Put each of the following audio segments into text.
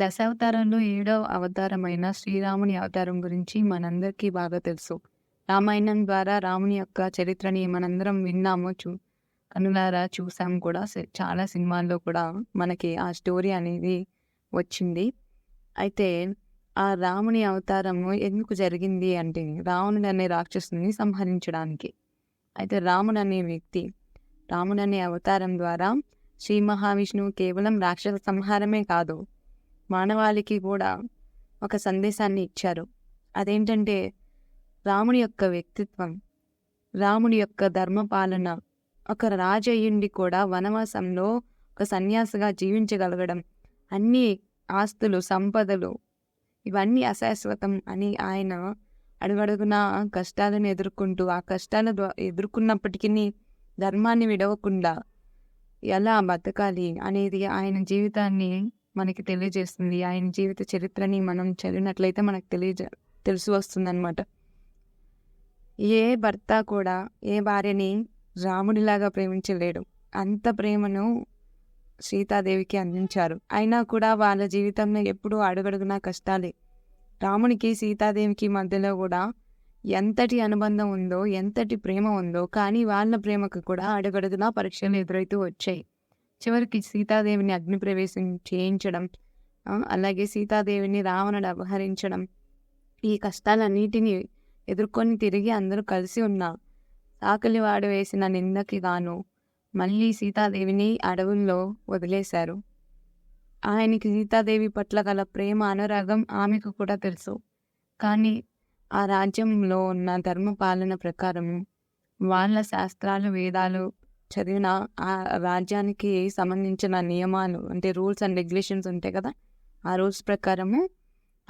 దశావతారంలో ఏడవ అవతారమైన శ్రీరాముని అవతారం గురించి మనందరికీ బాగా తెలుసు. రామాయణం ద్వారా రాముని యొక్క చరిత్రని మనందరం విన్నాము చూ కనులారా చూసాం కూడా. చాలా సినిమాల్లో కూడా మనకి ఆ స్టోరీ అనేది వచ్చింది. అయితే ఆ రాముని అవతారము ఎందుకు జరిగింది అంటే రావణుడు అనే రాక్షసుని సంహరించడానికి. అయితే రాముడు అనే వ్యక్తి రాముడు అనే అవతారం ద్వారా శ్రీ మహావిష్ణువు కేవలం రాక్షస సంహారమే కాదు మానవాళికి కూడా ఒక సందేశాన్ని ఇచ్చారు. అదేంటంటే రాముని యొక్క వ్యక్తిత్వం రాముని యొక్క ధర్మపాలన ఒక రాజయ్యుండి కూడా వనవాసంలో ఒక సన్యాసిగా జీవించగలగడం అన్ని ఆస్తులు సంపదలు ఇవన్నీ అశాశ్వతం అని ఆయన అడుగడుగున కష్టాలను ఎదుర్కొంటూ ఆ కష్టాల ఎదుర్కొన్నప్పటికీ ధర్మాన్ని విడవకుండా ఎలా బతకాలి అనేది ఆయన జీవితాన్ని మనకి తెలియజేస్తుంది. ఆయన జీవిత చరిత్రని మనం చదివినట్లయితే మనకు తెలియజే తెలిసి వస్తుందన్నమాట. ఏ భర్త కూడా ఏ భార్యని రాముడిలాగా ప్రేమించలేడు. అంత ప్రేమను సీతాదేవికి అందించారు. అయినా కూడా వాళ్ళ జీవితంలో ఎప్పుడూ అడుగడుగునా కష్టాలే. రామునికి సీతాదేవికి మధ్యలో కూడా ఎంతటి అనుబంధం ఉందో ఎంతటి ప్రేమ ఉందో కానీ వాళ్ళ ప్రేమకు కూడా అడుగడుగునా పరీక్షలు ఎదురైతూ వచ్చాయి. చివరికి సీతాదేవిని అగ్ని ప్రవేశం చేయించడం అలాగే సీతాదేవిని రావణుడు అపహరించడం ఈ కష్టాలన్నిటినీ ఎదుర్కొని తిరిగి అందరూ కలిసి ఉన్న ఆకలివాడు వేసిన నిందకి గాను మళ్ళీ సీతాదేవిని అడవుల్లో వదిలేశారు. ఆయనకి సీతాదేవి పట్ల గల ప్రేమ అనురాగం ఆమెకు కూడా తెలుసు. కానీ ఆ రాజ్యంలో ఉన్న ధర్మ పాలన ప్రకారం వాళ్ళ శాస్త్రాలు వేదాలు చదివిన ఆ రాజ్యానికి సంబంధించిన నియమాలు అంటే రూల్స్ అండ్ రెగ్యులేషన్స్ ఉంటాయి కదా ఆ రూల్స్ ప్రకారము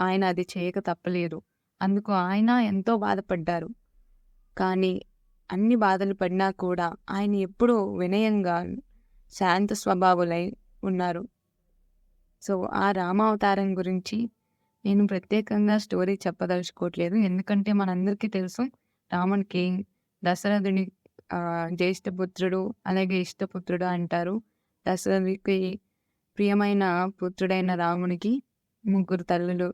ఆయన అది చేయక తప్పలేదు. అందుకు ఆయన ఎంతో బాధపడ్డారు. కానీ అన్ని బాధలు పడినా కూడా ఆయన ఎప్పుడూ వినయంగా శాంత స్వభావులై ఉన్నారు. సో ఆ రామావతారం గురించి నేను ప్రత్యేకంగా స్టోరీ చెప్పదలుచుకోవట్లేదు. ఎందుకంటే మనందరికీ తెలుసు రామునికి దశరథుని జ్యేష్ఠపుత్రుడు అలాగే ఇష్టపుత్రుడు అంటారు. దశరథుడికి ప్రియమైన పుత్రుడైన రామునికి ముగ్గురు తల్లులు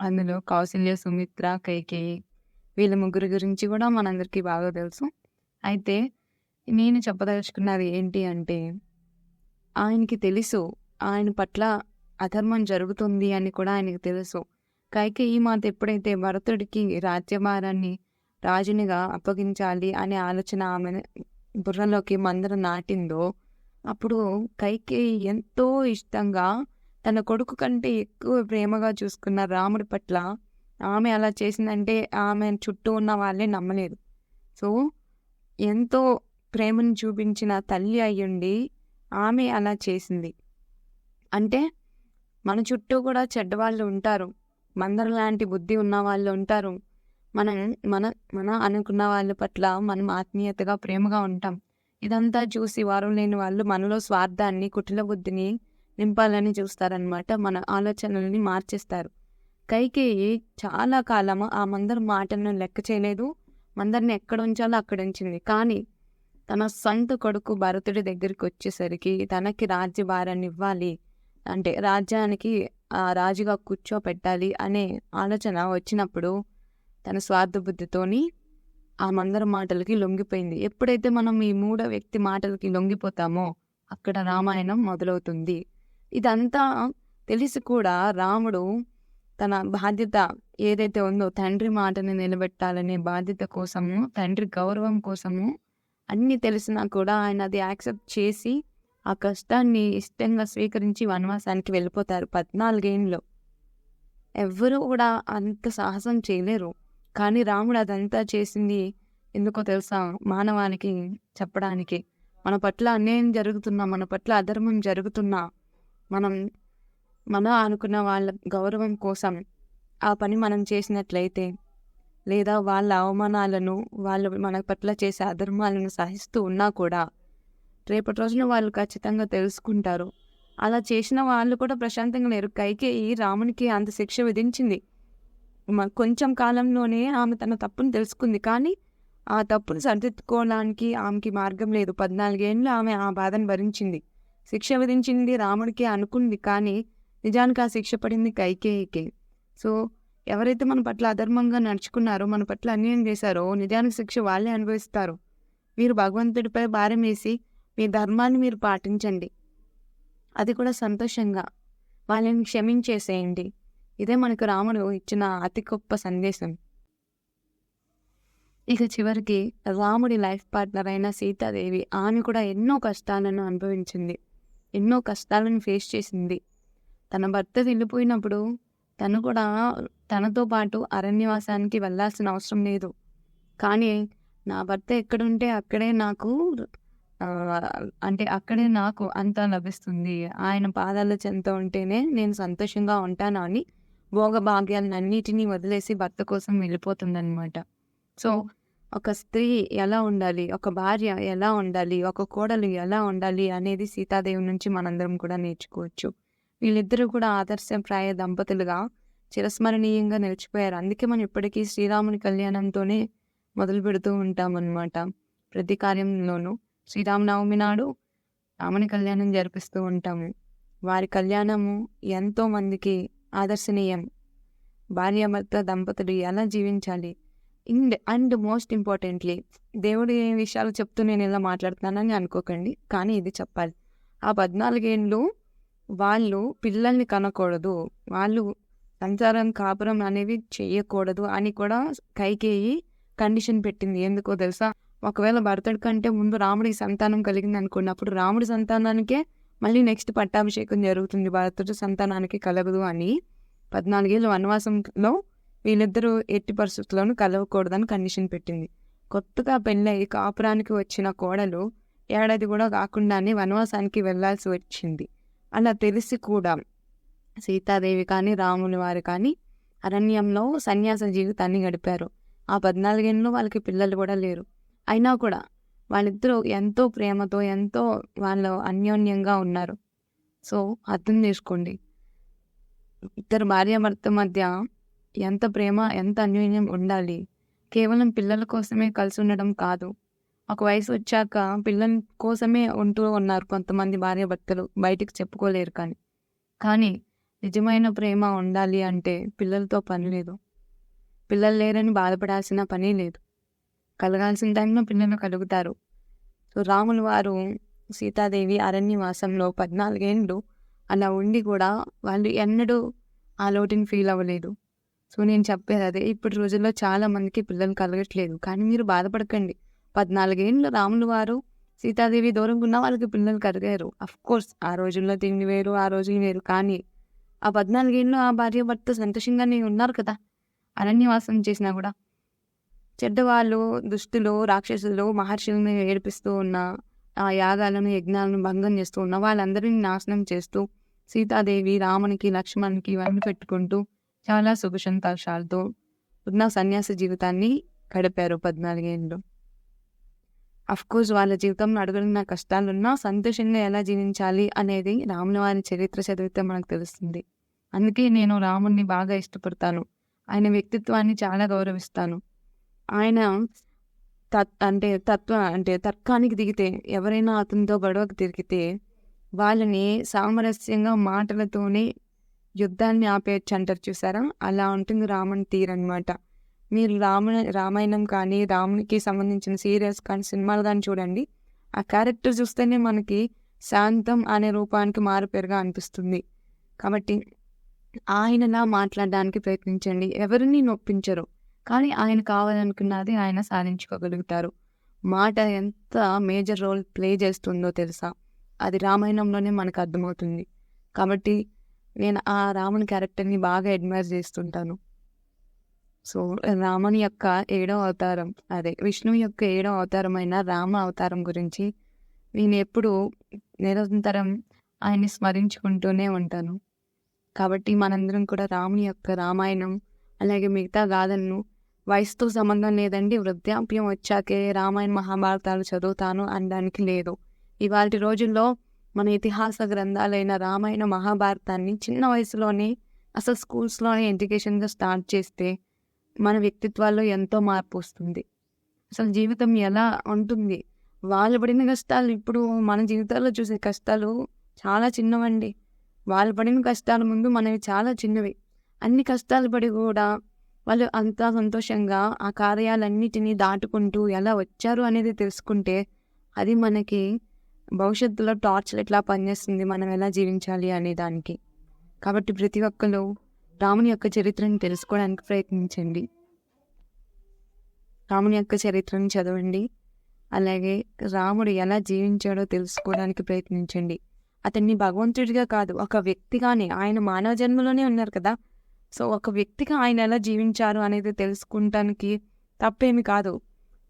అందులో కౌశల్య సుమిత్ర కైకేయి వీళ్ళ ముగ్గురు గురించి కూడా మనందరికీ బాగా తెలుసు. అయితే నేను చెప్పదలుచుకున్నది ఏంటి అంటే ఆయనకి తెలుసు ఆయన పట్ల అధర్మం జరుగుతుంది అని కూడా ఆయనకి తెలుసు. కైకేయి మాత ఎప్పుడైతే భరతుడికి రాజ్యభారాన్ని రాజునిగా అప్పగించాలి అనే ఆలోచన ఆమె బుర్రలోకి మందర నాటిందో అప్పుడు కైకే ఎంతో ఇష్టంగా తన కొడుకు కంటే ఎక్కువ ప్రేమగా చూసుకున్న రాముడి పట్ల ఆమె అలా చేసిందంటే ఆమె చుట్టూ ఉన్న వాళ్ళే నమ్మలేదు సో ఎంతో ప్రేమను చూపించిన తల్లి అయ్యుండి ఆమె అలా చేసింది. అంటే మన చుట్టూ కూడా చెడ్డవాళ్ళు ఉంటారు. మందర లాంటి బుద్ధి ఉన్న వాళ్ళు ఉంటారు. మనం మన మన అనుకున్న వాళ్ళ పట్ల మనం ఆత్మీయతగా ప్రేమగా ఉంటాం. ఇదంతా చూసి వారు లేని వాళ్ళు మనలో స్వార్థాన్ని కుటిల బుద్ధిని నింపాలని చూస్తారనమాట మన ఆలోచనల్ని మార్చేస్తారు. కైకేయి చాలా కాలం ఆ మందరి మాటలను లెక్క చేయలేదు. మందరిని ఎక్కడ ఉంచాలో అక్కడ ఉంచింది కానీ తన సొంత కొడుకు భరతుడి దగ్గరికి వచ్చేసరికి తనకి రాజ్యభారాన్ని ఇవ్వాలి. అంటే రాజ్యానికి ఆ రాజుగా కూర్చోపెట్టాలి అనే ఆలోచన వచ్చినప్పుడు తన స్వార్థ బుద్ధితోని ఆ మందర మాటలకి లొంగిపోయింది. ఎప్పుడైతే మనం ఈ మూడో వ్యక్తి మాటలకి లొంగిపోతామో అక్కడ రామాయణం మొదలవుతుంది. ఇదంతా తెలిసి కూడా రాముడు తన బాధ్యత ఏదైతే ఉందో తండ్రి మాటని నిలబెట్టాలనే బాధ్యత కోసము తండ్రి గౌరవం కోసము అన్నీ తెలిసినా కూడా ఆయన అది యాక్సెప్ట్ చేసి ఆ కష్టాన్ని ఇష్టంగా స్వీకరించి వనవాసానికి వెళ్ళిపోతారు పద్నాలుగేళ్ళు ఎవ్వరూ కూడా అంత సాహసం చేయలేరు. కానీ రాముడు అదంతా చేసింది ఎందుకో తెలుసా? మానవానికి చెప్పడానికి. మన పట్ల అన్యాయం జరుగుతున్నా మన పట్ల అధర్మం జరుగుతున్నా మనం మన అనుకున్న వాళ్ళ గౌరవం కోసం ఆ పని మనం చేసినట్లయితే లేదా వాళ్ళ అవమానాలను వాళ్ళు మన పట్ల చేసే అధర్మాలను సహిస్తూ ఉన్నా కూడా రేపటి రోజున వాళ్ళు ఖచ్చితంగా తెలుసుకుంటారు. అలా చేసిన వాళ్ళు కూడా ప్రశాంతంగా లేరు. కైకేయి రామునికి అంత శిక్ష విధించింది. కొంచెం కాలంలోనే ఆమె తన తప్పును తెలుసుకుంది. కానీ ఆ తప్పును సరిదిద్దుకోవడానికి ఆమెకి మార్గం లేదు. పద్నాలుగేళ్ళు ఆమె ఆ బాధను భరించింది. శిక్ష విధించింది రాముడికి అనుకుంది. కానీ నిజానికి ఆ శిక్ష పడింది కైకేయికే. సో ఎవరైతే మన పట్ల అధర్మంగా నడుచుకున్నారో మన పట్ల అన్యాయం చేశారో నిజానికి శిక్ష వాళ్ళే అనుభవిస్తారు. మీరు భగవంతుడిపై భారం వేసి మీ ధర్మాన్ని మీరు పాటించండి. అది కూడా సంతోషంగా. వాళ్ళని క్షమించేసేయండి. ఇదే మనకు రాముడు ఇచ్చిన అతి గొప్ప సందేశం. ఇక చివరికి రాముడి లైఫ్ పార్ట్నర్ అయిన సీతాదేవి ఆమె కూడా ఎన్నో కష్టాలను అనుభవించింది. ఎన్నో కష్టాలను ఫేస్ చేసింది. తన భర్త వెళ్ళిపోయినప్పుడు తను కూడా తనతో పాటు అరణ్యవాసానికి వెళ్ళాల్సిన అవసరం లేదు. కానీ నా భర్త ఎక్కడుంటే అక్కడే నాకు అంటే అక్కడే నాకు అంతా లభిస్తుంది. ఆయన పాదాల చెంత ఉంటేనే నేను సంతోషంగా ఉంటాను అని భోగభాగ్యాలన్నిటినీ వదిలేసి భర్త కోసం వెళ్ళిపోతుందనమాట సో ఒక స్త్రీ ఎలా ఉండాలి? ఒక భార్య ఎలా ఉండాలి? ఒక కోడలు ఎలా ఉండాలి? అనేది సీతాదేవి నుంచి మనందరం కూడా నేర్చుకోవచ్చు. వీళ్ళిద్దరూ కూడా ఆదర్శప్రాయ దంపతులుగా చిరస్మరణీయంగా నిలిచిపోయారు. అందుకే మనం ఇప్పటికీ శ్రీరాముని కళ్యాణంతోనే మొదలు పెడుతూ ఉంటామన్నమాట. ప్రతి కార్యంలోనూ శ్రీరామనవమి నాడు రాముని కళ్యాణం జరిపిస్తూ ఉంటాము. వారి కళ్యాణము ఎంతో మందికి ఆదర్శనీయం. భార్యాభర్త దంపతులు ఎలా జీవించాలి? అండ్ అండ్ మోస్ట్ ఇంపార్టెంట్లీ దేవుడి విషయాలు చెప్తూ నేను ఇలా మాట్లాడుతున్నానని అనుకోకండి కానీ ఇది చెప్పాలి. ఆ పద్నాలుగేళ్ళు వాళ్ళు పిల్లల్ని కనకూడదు. వాళ్ళు సంసారం కాపురం అనేవి చేయకూడదు అని కూడా కైకేయి కండిషన్ పెట్టింది. ఎందుకో తెలుసా? ఒకవేళ భర్తడి కంటే ముందు రాముడికి సంతానం కలిగింది అనుకున్నప్పుడు రాముడి సంతానానికే మళ్ళీ నెక్స్ట్ పట్టాభిషేకం జరుగుతుంది. భరతుడు సంతానానికి కలగదు అని. పద్నాలుగేళ్ళు వనవాసంలో వీళ్ళిద్దరూ ఎట్టి పరిస్థితుల్లోనూ కలవకూడదని కండిషన్ పెట్టింది. కొత్తగా పెళ్ళై కాపురానికి వచ్చిన కోడలు ఏడాది కూడా కాకుండానే వనవాసానికి వెళ్ళాల్సి వచ్చింది. అలా తెలిసి కూడా సీతాదేవి కానీ రాముని వారు కానీ అరణ్యంలో సన్యాస జీవితాన్ని గడిపారు. ఆ పద్నాలుగేళ్ళలో వాళ్ళకి పిల్లలు కూడా లేరు. అయినా కూడా వాళ్ళిద్దరూ ఎంతో ప్రేమతో ఎంతో వాళ్ళు అన్యోన్యంగా ఉన్నారు. సో అర్థం చేసుకోండి. ఇద్దరు భార్యాభర్త మధ్య ఎంత ప్రేమ ఎంత అన్యోన్యం ఉండాలి? కేవలం పిల్లల కోసమే కలిసి ఉండడం కాదు. ఒక వయసు వచ్చాక పిల్లల కోసమే ఉంటూ ఉన్నారు కొంతమంది భార్యాభర్తలు బయటికి చెప్పుకోలేరు కానీ. కానీ నిజమైన ప్రేమ ఉండాలి అంటే పిల్లలతో పని లేదు. పిల్లలు లేరని బాధపడాల్సిన పని లేదు. కలగాల్సిన టైంలో పిల్లలు కలుగుతారు. సో రాములు వారు సీతాదేవి అరణ్యవాసంలో పద్నాలుగేండ్లు అలా ఉండి కూడా వాళ్ళు ఎన్నడూ ఆ లోటుని ఫీల్ అవ్వలేదు. సో నేను చెప్పేది అదే. ఇప్పుడు రోజుల్లో చాలా మందికి పిల్లలు కలగట్లేదు. కానీ మీరు బాధపడకండి. పద్నాలుగేళ్ళు రాములు వారు సీతాదేవి దూరంగా ఉన్న వాళ్ళకి పిల్లలు కలిగారు అఫ్ కోర్స్ ఆ రోజుల్లో తిండి వేరు ఆ రోజులు వేరు. కానీ ఆ పద్నాలుగేళ్ళు ఆ భార్య భర్త సంతోషంగానే ఉన్నారు కదా. అరణ్యవాసం చేసినా కూడా. చెడ్డవాళ్ళు దుష్టులు రాక్షసులు మహర్షులను ఏడిపిస్తూ ఉన్న ఆ యాగాలను యజ్ఞాలను భంగం చేస్తూ ఉన్న వాళ్ళందరినీ నాశనం చేస్తూ సీతాదేవి రామునికి లక్ష్మణ్కి ఇవన్నీ పెట్టుకుంటూ చాలా సుఖ సంతోషాలతో ఉన్న సన్యాస జీవితాన్ని గడిపారు పద్నాలుగేళ్ళు. కోర్స్ వాళ్ళ జీవితంలో అడుగుతున్న కష్టాలున్నా సంతోషంగా ఎలా జీవించాలి అనేది రాముల వారి చరిత్ర చదివితే మనకు తెలుస్తుంది. అందుకే నేను రాముడిని బాగా ఇష్టపడతాను. ఆయన వ్యక్తిత్వాన్ని చాలా గౌరవిస్తాను. ఆయన తత్ అంటే తత్వ అంటే తర్కానికి దిగితే ఎవరైనా అతనితో గొడవకు తిరిగితే వాళ్ళని సామరస్యంగా మాటలతోనే యుద్ధాన్ని ఆపేయచ్చు అంటారు చూసారా? అలా ఉంటుంది రాముని తీరనమాట మీరు రామ రామాయణం కానీ రామునికి సంబంధించిన సీరియల్స్ కానీ సినిమాలు కానీ చూడండి. ఆ క్యారెక్టర్ చూస్తేనే మనకి శాంతం అనే రూపానికి మారుపేరుగా అనిపిస్తుంది. కాబట్టి ఆయనలా మాట్లాడడానికి ప్రయత్నించండి. ఎవరిని నొప్పించరు. కానీ ఆయన కావాలనుకున్నది ఆయన సాధించుకోగలుగుతారు. మాట ఎంత మేజర్ రోల్ ప్లే చేస్తుందో తెలుసా? అది రామాయణంలోనే మనకు అర్థమవుతుంది. కాబట్టి నేను ఆ రాముని క్యారెక్టర్ని బాగా అడ్మైర్ చేస్తుంటాను. సో రాముని యొక్క ఏడో అవతారం అదే విష్ణువు యొక్క ఏడో అవతారమైన రామ అవతారం గురించి నేను ఎప్పుడు నిరంతరం ఆయన్ని స్మరించుకుంటూనే ఉంటాను. కాబట్టి మనందరం కూడా రాముని యొక్క రామాయణం అలాగే మిగతా గాథలను వయసుతో సంబంధం లేదండి. వృద్ధాప్యం వచ్చాకే రామాయణ మహాభారతాలు చదువుతాను అనడానికి లేదు. ఇవాళ రోజుల్లో మన ఇతిహాస గ్రంథాలైన రామాయణ మహాభారతాన్ని చిన్న వయసులోనే అసలు స్కూల్స్లోనే ఎడ్యుకేషన్గా స్టార్ట్ చేస్తే మన వ్యక్తిత్వాల్లో ఎంతో మార్పు వస్తుంది. అసలు జీవితం ఎలా ఉంటుంది? వాళ్ళు పడిన కష్టాలు ఇప్పుడు మన జీవితాల్లో చూసే కష్టాలు చాలా చిన్నవండి. వాళ్ళు పడిన కష్టాల ముందు మనవి చాలా చిన్నవి. అన్ని కష్టాలు పడి కూడా వాళ్ళు అంత సంతోషంగా ఆ కార్యాలన్నిటినీ దాటుకుంటూ ఎలా వచ్చారు అనేది తెలుసుకుంటే అది మనకి భవిష్యత్తులో టార్చ్లు ఎట్లా పనిచేస్తుంది మనం ఎలా జీవించాలి అనే దానికి. కాబట్టి ప్రతి ఒక్కరు రాముని యొక్క చరిత్రను తెలుసుకోవడానికి ప్రయత్నించండి. రాముని యొక్క చరిత్రను చదవండి. అలాగే రాముడు ఎలా జీవించాడో తెలుసుకోవడానికి ప్రయత్నించండి. అతన్ని భగవంతుడిగా కాదు ఒక వ్యక్తిగానే. ఆయన మానవ జన్మలోనే ఉన్నారు కదా. సో ఒక వ్యక్తిగా ఆయన ఎలా జీవించారు అనేది తెలుసుకుంటానికి తప్పేమి కాదు.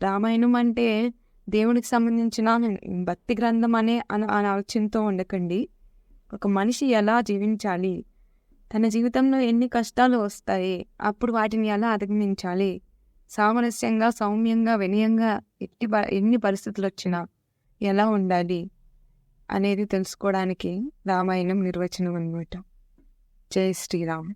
రామాయణం అంటే దేవునికి సంబంధించిన భక్తి గ్రంథం అనే అనే ఆలోచనతో ఉండకండి. ఒక మనిషి ఎలా జీవించాలి? తన జీవితంలో ఎన్ని కష్టాలు వస్తాయి? అప్పుడు వాటిని ఎలా అధిగమించాలి? సామరస్యంగా సౌమ్యంగా వినయంగా ఎట్టి ఎన్ని పరిస్థితులు వచ్చినా ఎలా ఉండాలి అనేది తెలుసుకోవడానికి రామాయణం నిర్వచనం అనమాట జై శ్రీరామ్.